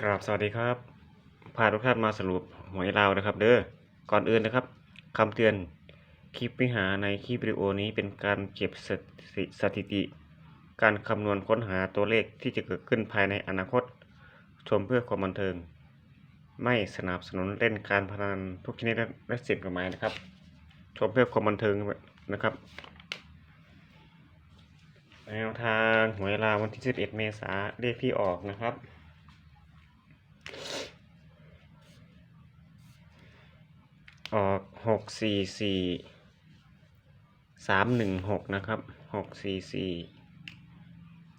ครับสวัสดีครับพาทุกท่านมาสรุปหวยลาวนะครับ เด้อก่อนอื่นนะครับคำเตือนคลิปวิหารในคลิปวิดีโอนี้เป็นการเก็บสถิสถิติ การคำนวณค้นหาตัวเลขที่จะเกิดขึ้นภายในอนาคต ชมเพื่อความบันเทิง ไม่สนับสนุนเล่นการพนันทุกชนิดและเสี่ยงกฎหมายนะครับ ชมเพื่อความบันเทิงนะครับแนวทางหวยลาววันที่ 11 เมษายนเลขที่ออกนะครับ ออกหกสี่สี่สามหนึ่งหกนะครับหกสี่สี่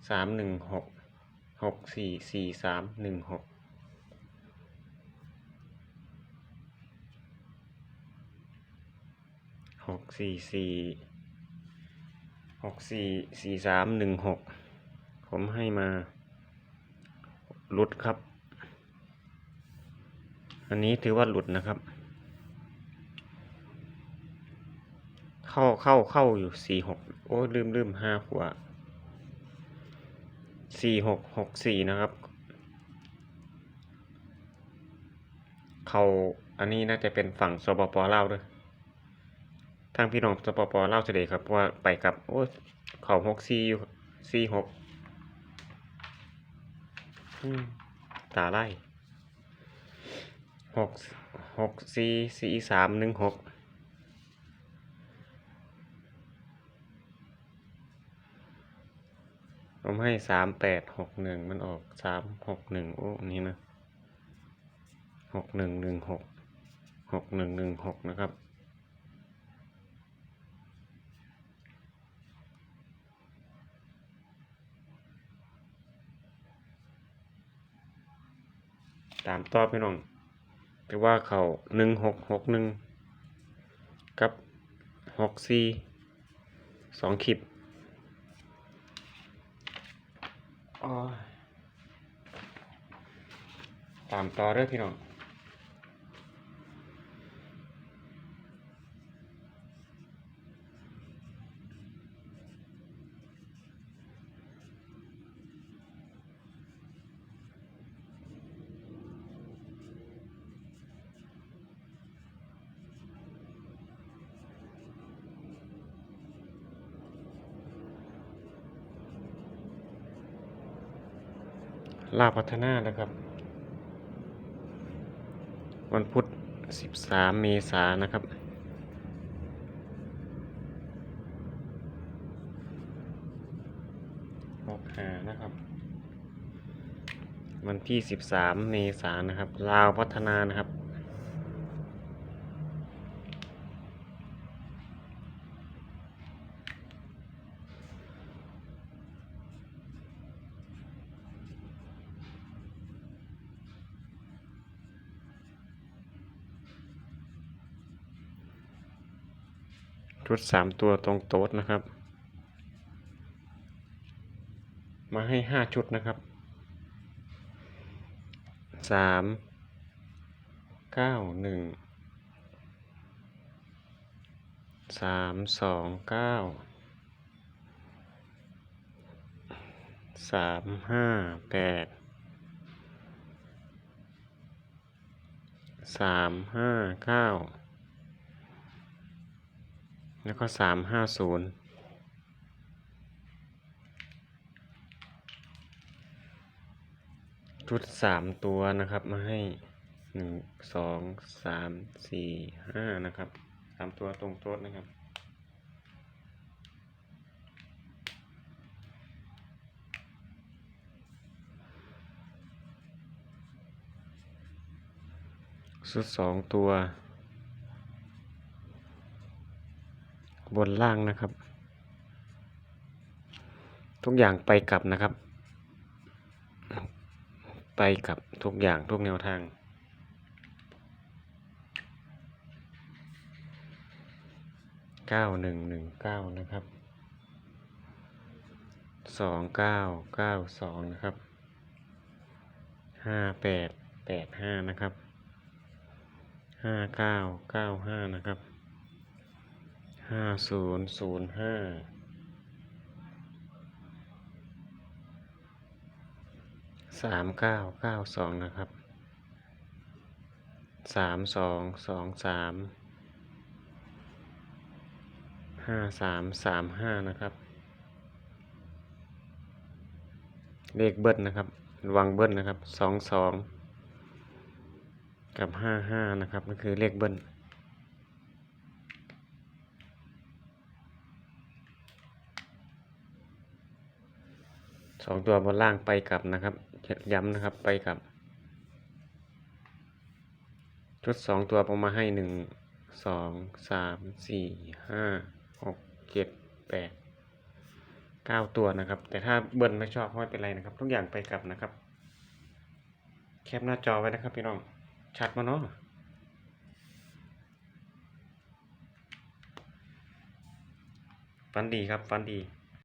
สามหนึ่งหกหกสี่สี่สามหนึ่งหกหกสี่สี่หกสี่สี่สามหนึ่งหกผมให้มาหลุดครับ อันนี้ถือว่าหลุดนะครับ เข้าเข้าเข้าอยู่สี่หกโอ้ลืมลืมห้าขวาสี่หกหกสี่นะครับ เขาอันนี้น่าจะเป็นฝั่งสปปลาวด้วยทางพี่น้องสปปลาวเฉลยครับว่าไปกับโอ้เขาหกสี่อยู่สี่หกตาไล่หกหกสี่สี่สามหนึ่งหก ผมให้สามแปดหกหนึ่งมันออกสามหกหนึ่งโอ้นนี้นะหกหนึ่งหนึ่งหกหกหนึ่งหนึ่งหกนะครับ ตามต่อพี่น้องถือว่าเขาหนึ่งหกหกหนึ่งกับหกสี่สองคลิป โอ้ย ตามต่อเรื่อพี่น้อง ลาพัฒนาแล้วครับ วันพุธ 13 เมษายนนะครับหกหานะครับ วันที่ 13 เมษายนนะครับ ลาวพัฒนานะครับ ชุดสามตัวตรงโต๊ดนะครับ มาให้ห้าชุดนะครับสามเก้าหนึ่งสามสองเก้าสามห้าแปดสามห้าเก้า แล้วก็สามห้าศูนย์ชุดสามตัวนะครับมาให้หนึ่งสองสามสี่ห้านะครับสามตัวตรงโต๊ะนะครับชุดสองตัว บนล่างนะครับ ทุกอย่างไปกลับนะครับ ไปกับทุกอย่างทุกแนวทางเก้าหนึ่งหนึ่งเก้านะครับสองเก้าเก้าสองนะครับห้าแปดแปดห้านะครับห้าเก้าเก้าห้านะครับ ห้าศูนย์ศูนย์ห้าสามเก้าเก้าสองนะครับสามสองสองสามห้าสามสามห้านะครับ เลขเบิ้ลนะครับระวังเบิ้ลนะครับสองสองกับห้าห้านะครับก็คือเลขเบิ้ล สองตัวบนล่างไปกลับนะครับย้ำนะครับไปกลับ ชุดสองตัวผมมาให้หนึ่งสองสามสี่ห้าหกเจ็ดแปดเก้าตัวนะครับ แต่ถ้าเบิ้ลไม่ชอบไม่เป็นไรนะครับ ทุกอย่างไปกลับนะครับ แคปหน้าจอไว้นะครับพี่น้องชัดมาเนาะฟันดีครับฟันดี